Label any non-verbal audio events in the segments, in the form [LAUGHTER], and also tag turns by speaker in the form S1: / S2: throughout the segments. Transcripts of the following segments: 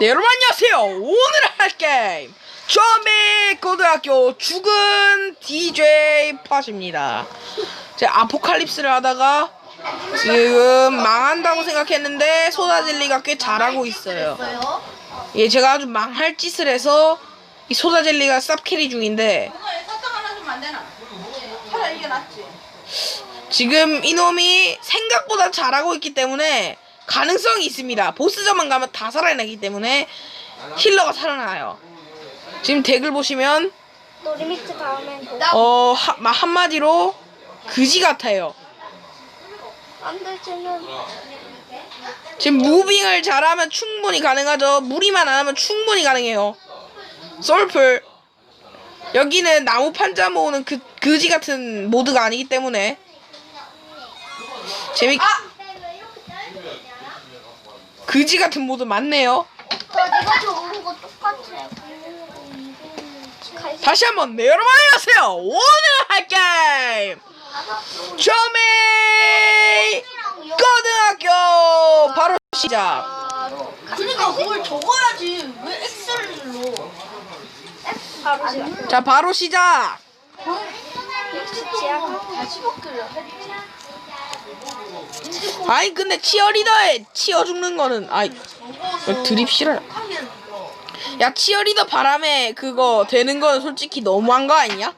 S1: 네, 여러분 안녕하세요. 오늘 할 게임 좀비 고등학교 죽은 DJ 팟입니다. 제가 아포칼립스를 하다가 지금 망한다고 생각했는데 소다젤리가 꽤 잘하고 있어요. 예, 제가 아주 망할 짓을 해서 이 소다젤리가 쌉캐리 중인데. 지금 이놈이 생각보다 잘하고 있기 때문에 가능성이 있습니다. 보스전만 가면 다 살아나기 때문에 힐러가 살아나요. 지금 덱을 보시면
S2: 또 리미트 다음엔 뭐?
S1: 어 하, 마- 한마디로 그지 같아요.
S2: 안돼 쟤는
S1: 지금 무빙을 잘하면 충분히 가능하죠. 무리만 안 하면 충분히 가능해요. 솔플 여기는 나무 판자 모으는 그 그지 같은 모드가 아니기 때문에 재밌 그지 같은 모드 맞네요.
S2: 너 네가 좋은 거 똑같아.
S1: 다시 한번 네 여러분 안녕하세요. 오늘 할 게임 점이 고등학교 바로 시작.
S3: 그러니까 그걸 적어야지. 왜 엑셀로?
S2: 바로 시작.
S1: 자 바로 시작.
S3: 다시 먹기를.
S1: 아니 근데 치어리더에 치어 죽는 거는 아이. 드립.
S3: 하면
S1: 야 치어리더 바람에 그거 되는 건 솔직히 너무한 거 아니야?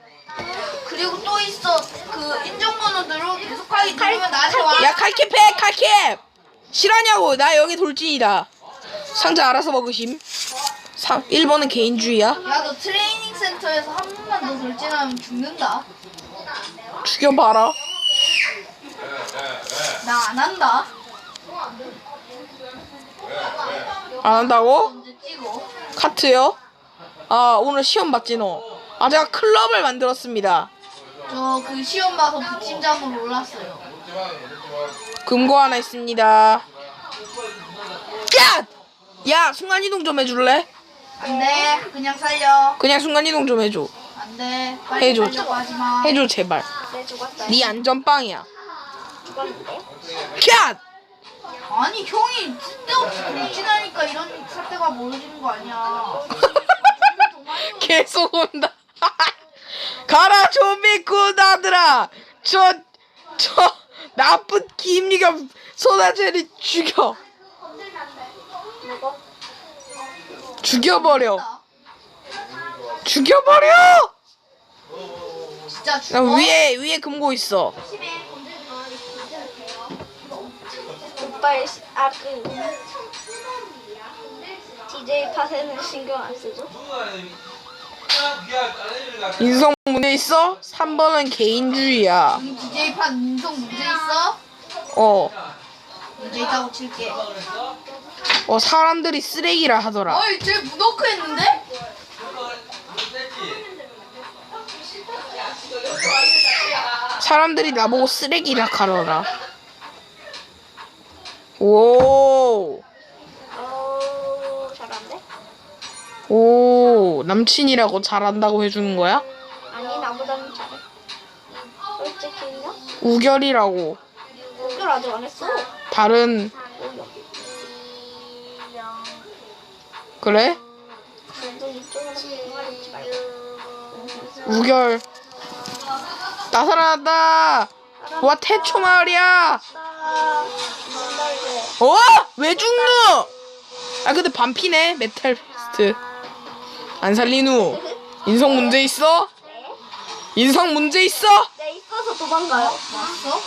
S3: 그리고 또 있어. 그 인정번호대로 계속하기 누르면 나한테 와.
S1: 야 칼캡 해 칼캡 실하냐고 나 여기 돌진이다. 상자 알아서 먹으심. 3, 1번은 개인주의야.
S3: 야, 너 트레이닝 센터에서 한 번만 더 돌진하면 죽는다.
S1: 죽여봐라.
S3: 나 안 한다.
S1: 안 한다고?
S3: 언제 찍어?
S1: 카트요? 아 오늘 시험 봤지 너? 아 제가 클럽을 만들었습니다.
S3: 저 그 시험 봐서 부침장으로 올랐어요.
S1: 금고 하나 있습니다. 야! 야 순간이동 좀 해줄래?
S3: 안 돼. 그냥 살려.
S1: 그냥 순간이동 좀 해줘.
S3: 안 돼. 빨리
S1: 해줘.
S3: 살려고 하지 마.
S1: 해줘 제발. 네 안전빵이야. 야!
S3: 아니 형이 쓸데없이 돌진하니까 이런 사태가 벌어지는 거 아니야.
S1: 계속 온다. [LAUGHS] 가라 좀비 꾸다들아. 저 저 나쁜 김리가 소다젤이 죽여. 죽여버려. 죽여버려.
S3: 진짜
S1: 나
S3: 죽어.
S1: 위에 위에 금고 있어.
S2: 오빠의 시- 아 그. DJ 팟에는 신경 안 쓰죠?
S1: 인성 문제 있어? 3번은 개인주의야.
S3: 우리 DJ판 인성 문제 있어?
S1: 어.
S3: 문제 있다고 칠게.
S1: 어 사람들이 쓰레기라 하더라.
S3: 어이 쟤 무너크 했는데?
S1: 사람들이 나보고 쓰레기라 하더라. 오.
S2: 어 잘한데?
S1: 오, 남친이라고 잘한다고 해주는 거야?
S2: 아니 나보다는 잘해. 솔직히요?
S1: 우결이라고.
S2: 목줄 아직 안 했어.
S1: 다른, 그래?
S2: 이쪽으로 말고.
S1: 우결. 나 살아났다! 와, 태초 마을이야!
S2: 나.
S1: 어? 왜 죽노? 아, 근데 반피네, 메탈 페스트. 안 살리누. 인성 문제 있어? 인성 문제 있어?
S2: 네 있어서 도망가요.
S3: 왔어?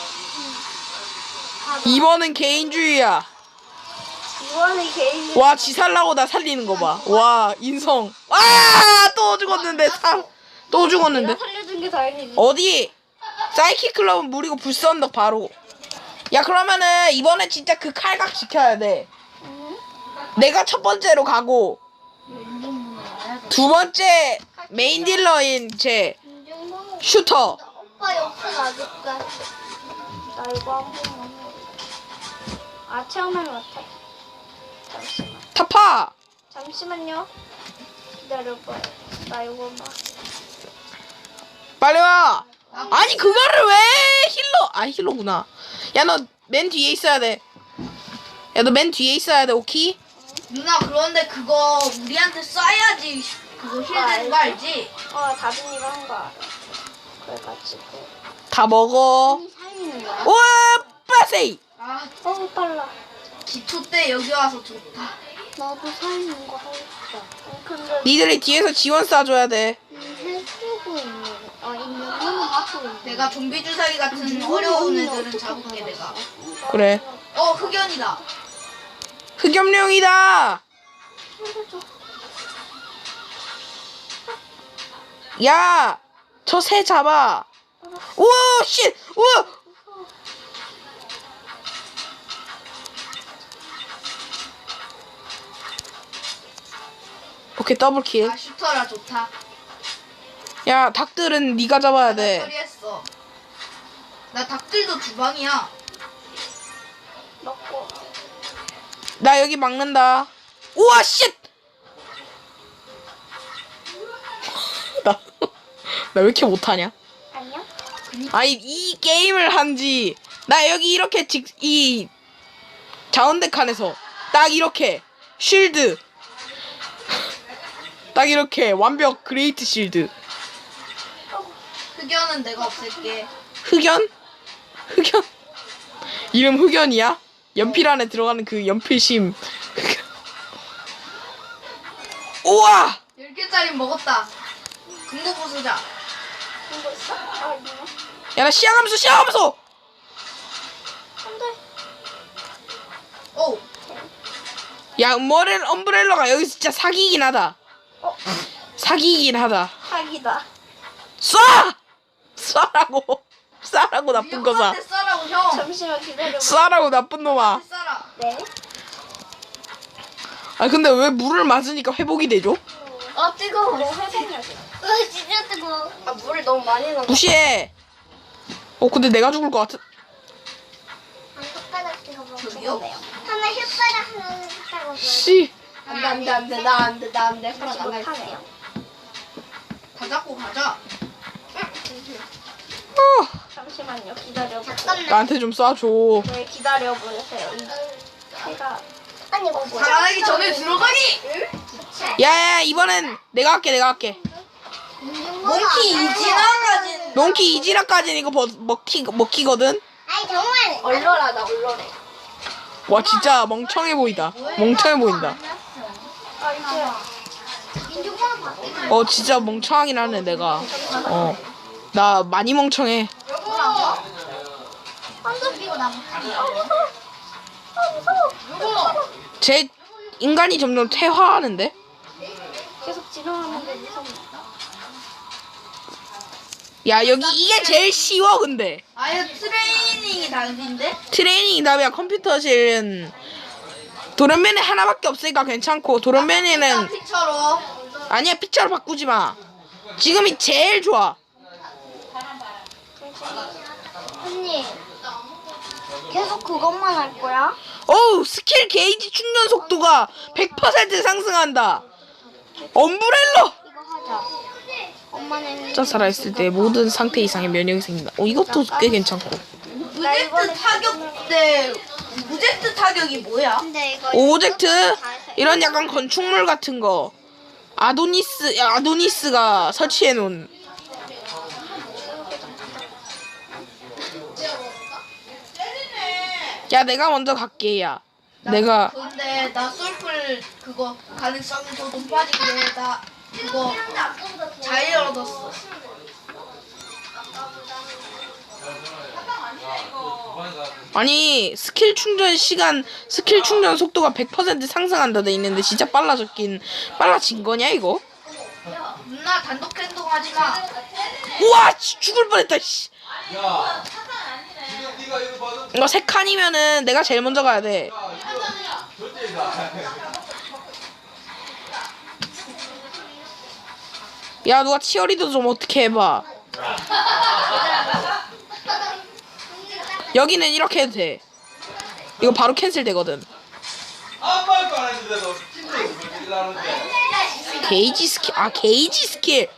S1: 2번은 개인주의야.
S2: 이거는 개인.
S1: 와, 지 살라고 나 살리는 거 봐. 와, 인성. 아, 또 죽었는데, 상. 또 죽었는데.
S2: 내가 살려준 게 다행이지.
S1: 어디? 사이키 클럽은 무리고 불선덕 바로. 야, 그러면은 이번에 진짜 그 칼각 지켜야 돼. 내가 첫 번째로 가고, 두 번째 메인 딜러인 제 슈터.
S2: 오빠 옆은 아직까지. 나 이거 한 번만. 해. 아 체험할 같아. 잠시만.
S1: 타파.
S2: 잠시만요. 기다려봐요. 나 이거만.
S1: 빨리 와. 아니, 그거를 왜 힐러, 아, 힐러구나. 야, 너 맨 뒤에 있어야 돼. 야, 너 맨 뒤에 있어야 돼, 오키?
S3: 누나 그런데 그거 우리한테 쏴야지 그거 힐 되는 거 알지?
S2: 어 다빈이가 한 거 알아. 그래가지고
S1: 다 먹어.
S2: 이 살리는 거야.
S1: 우와 빠세이.
S3: 아
S2: 너무 빨라.
S3: 기초 때 여기 와서 좋다.
S2: 나도 살리는 거 하고 싶다. 어, 근데
S1: 니들이 뒤에서 지원 쏴줘야 돼.
S2: 이 해주고 있는 어 있는 거는 하고 있는.
S3: 내가 좀비 주사기 같은 어려운 애들은 잡을게 내가.
S1: 그래.
S3: 어 흑연이다.
S1: 흑염룡이다. 야, 저 새 잡아. 우와, 씨, 우와. 오케이 더블 킬.
S3: 아 슈터라 좋다.
S1: 야, 닭들은 네가 잡아야
S3: 나
S1: 돼.
S3: 처리했어. 나 닭들도 두 방이야.
S2: 먹고.
S1: 나 여기 막는다. 우와, 씨. [LAUGHS] 나, 나 왜 이렇게 못하냐?
S2: 안녕.
S1: 아니 이 게임을 한지 나 여기 이렇게 직 이 자원대 칸에서 딱 이렇게 쉴드 [LAUGHS] 딱 이렇게 완벽 그레이트 실드
S3: 흑연은 내가 없앨게.
S1: 흑연 흑연 이름 흑연이야 연필 안에 들어가는 그 연필심 흑연. [LAUGHS] 우와
S3: 10개짜리 먹었다. 금고 부수자.
S2: 이거 있어? 아 있네.
S1: 야 나 시야감수 시야감수
S2: 안돼.
S3: 오.
S1: 야 머렐 엄브렐러가 여기 진짜 사기긴 하다
S2: 어
S1: 사기긴 하다
S2: 사기다.
S1: 쏴! 쏴라고 [LAUGHS] 쏴라고 나쁜 거사
S3: 형한테 쏴라고 형.
S2: 잠시만 기다려.
S1: 쏴라고 나쁜 놈아
S3: 쏴라.
S2: 네.
S1: 아 근데 왜 물을 맞으니까 회복이 되죠?
S2: 아 뜨거워. 너 회복해야 돼. 아 진짜 뜨거워. 아 물을 너무 많이 넣어.
S1: 무시해 어 근데 내가 죽을 것 같은
S2: 혓바닥 뜨거워.
S3: 저기요?
S2: 하나 혓바닥 하나 뜨거워.
S1: 씨
S2: 안돼 안돼 안돼 나 안돼 나 안돼 그러지 못하네요.
S3: 다 잡고 가자.
S1: 어,
S2: 잠시만요 기다려. 잠깐만.
S1: 나한테 좀 쏴줘
S2: 네 기다려 보세요. 제가 아니 뭐 뭐야?
S3: 살아나기 전에 들어가기.
S1: 야야 이번엔 내가 할게 내가 할게
S3: 몽키 이진아까지.
S1: 몽키 이지라까지는 이거 버, 먹히, 먹히거든
S2: 아니 정말 얼얼하다 나 얼얼해.
S1: 와 진짜 멍청해 보인다 멍청해 보인다
S2: 아 이제
S1: 어 진짜 멍청하긴 하네 내가 어 나 많이 멍청해
S3: 여보.
S2: 한도 끼고 나 못하게. 아 무서워. 아 무서워.
S3: 여보.
S1: 제 인간이 점점 퇴화하는데
S2: 계속 지나가는데 무섭네.
S1: 야 여기 이게 제일 쉬워 근데
S3: 아예 트레이닝이 다른데?
S1: 트레이닝 다음에 컴퓨터실은 도련변이 하나밖에 없으니까 괜찮고 도련변이는
S3: 피처로.
S1: 아니야 피처로 바꾸지 마 지금이 제일 좋아
S2: 언니 계속 그것만 할 거야?
S1: 어우 스킬 게이지 충전 속도가 100% 상승한다. 엄브렐러!
S2: 이거 하자. 엄마는
S1: 혼자 살아있을 때 모든 상태 이상의 면역이 생긴다. 어 이것도 꽤 괜찮고.
S3: 무제트 타격 때 무제트 타격이 뭐야?
S2: 근데 이거
S1: 오브젝트? 이런 약간 건축물 같은 거. 아도니스 야, 아도니스가 설치해 놓은 야 내가 먼저 갈게 야 내가
S3: 근데 나 솔플 그거 가능성이 더 높아지게 나 그거 잘 열어뒀어.
S1: 아니 스킬 충전 시간 스킬 충전 속도가 100% 상승한다 돼 있는데 진짜 빨라졌긴 빨라진 거냐 이거
S3: 누나 단독 행동하지 마.
S1: 우와 씨, 죽을 뻔했다 씨.
S4: 야, 이거
S1: 세 칸이면은 내가 제일 먼저 가야 돼. 야 누가 치어리더 좀 어떻게 해봐 여기는 이렇게 해도 돼 이거 바로 캔슬 되거든. 게이지 스킬 아 게이지 스킬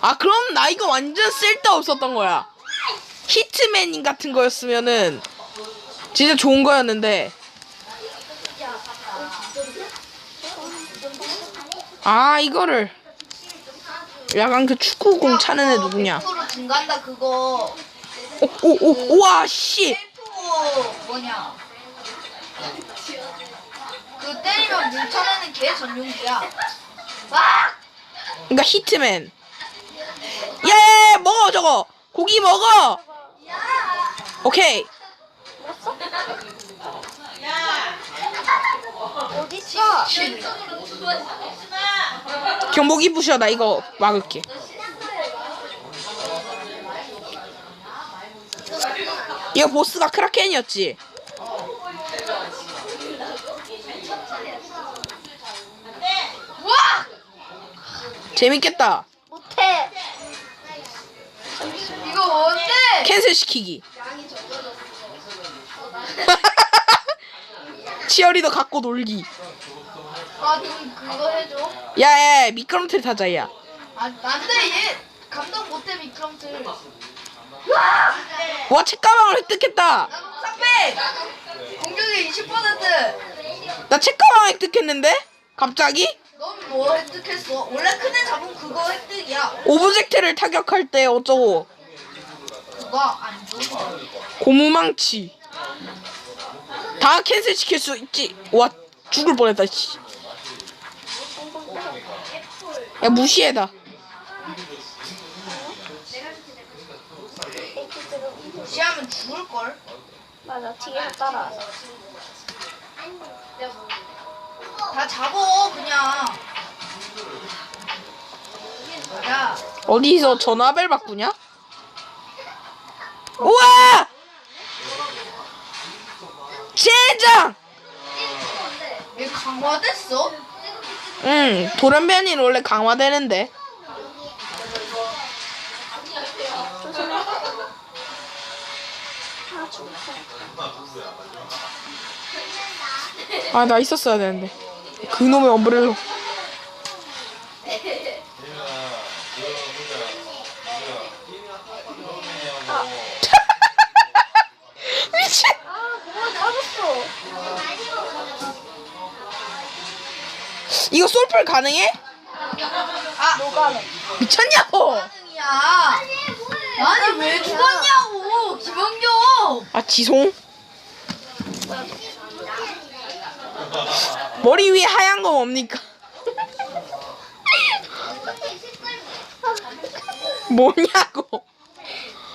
S1: 아 그럼 나 이거 완전 쓸데없었던 거야 히트맨 같은 거였으면은 진짜 좋은 거였는데 아 이거를 약간 그 축구공 차는 애 누구냐?
S3: 중간다 그거
S1: 오오오 우와 씨.
S3: 셀프 뭐냐 그 때리면 물 쳐내는 걔 전용기야 아!
S1: 그러니까 히트맨. 예 먹어 저거 고기 먹어. 오케이.
S2: 어딨어?
S1: 경복이 부셔 나 이거 막을게. 이거 보스가 크라켄이었지.
S3: 와!
S1: 재밌겠다.
S2: 못해.
S3: 이거 뭔데?
S1: 캔슬 시키기. [LAUGHS] 치어리더 갖고 놀기.
S3: 아 좀 그거 해줘
S1: 야 야 미끄럼틀 타자 야.
S3: 아 안 돼 얘 감당 못해 미끄럼틀
S1: 와 책가방을 획득했다.
S3: 쌍배 공격이
S1: 20%나 책가방 획득했는데? 갑자기?
S3: 넌 뭐 획득했어? 원래 큰 애 잡으면 그거 획득이야
S1: 오브젝트를 타격할 때 어쩌고
S3: 그거 안 좋은
S1: 고무망치 다 캔슬 시킬 수 있지 와 죽을 뻔했다 씨. 야 무시해다
S3: 무시하면 죽을걸
S2: 맞아, 뒤에서 따라와서.
S3: 다 잡어 그냥 야
S1: 어디서 전화벨 바꾸냐? 우와! 젠장!
S3: 얘 강화됐어?
S1: 응 돌연변이는 원래 강화되는데
S2: 아.
S1: 아나 있었어야 되는데 그놈의 엄브렐로 솔플 가능해?
S3: 아. 너가
S1: 미쳤냐고!
S3: 가능이야. 아니 왜 죽었냐고 김원경.
S1: 아 지송? 머리 위에 하얀 거 뭡니까? 뭐냐고!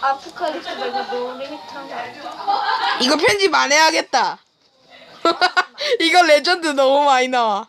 S2: 아프카리스 말고 놀이기타.
S1: 이거 편집 안 해야겠다. [LAUGHS] 이거 레전드 너무 많이 나와